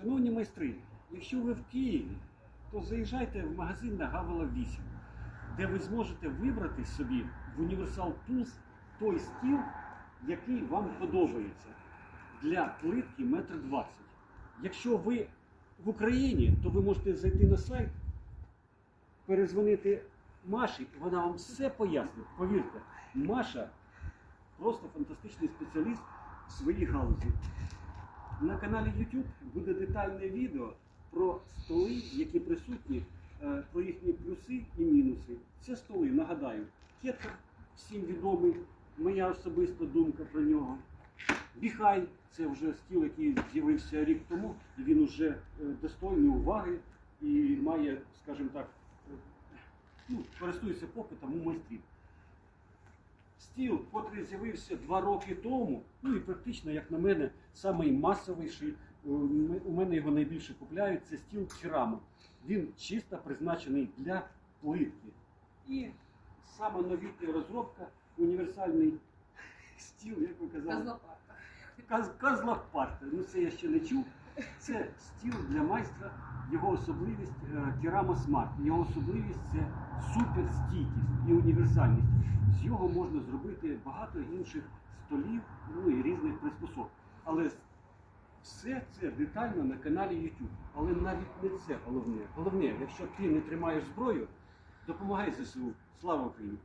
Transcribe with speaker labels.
Speaker 1: Шановні майстри, якщо ви в Києві, то заїжджайте в магазин на Гавела 8, де ви зможете вибрати собі в Universal Tools той стіл, який вам подобається для плитки 1,20 м. Якщо ви в Україні, то ви можете зайти на сайт, перезвонити Маші, вона вам все пояснить. Повірте, Маша просто фантастичний спеціаліст в своїй галузі. На каналі YouTube буде детальне відео про столи, які присутні, е, про їхні плюси і мінуси. Це столи, нагадаю, кетер всім відомий, моя особиста думка про нього. Біхай це вже стіл, який з'явився рік тому, і він вже е, достойний уваги і має, скажімо так, е, ну, користується попитом у майстрів. Стіл, котрий з'явився два роки тому, ну і практично, як на мене, самий масовіший, е, у мене його найбільше купляють, це стіл керама. Він чисто призначений для плитки. І саме новітня розробка, універсальний стіл, як ви казали. Каз, Казлопарта. Ну це я ще не чув. Це стіл для майстра. Його особливість е, Керама Смарт. Його особливість це суперстійкість і універсальність. З його можна зробити багато інших столів, ну і різних приспособ. Але все це детально на каналі YouTube. Але навіть не це головне. Головне, якщо ти не тримаєш зброю, допомагай ЗСУ. Слава Україні!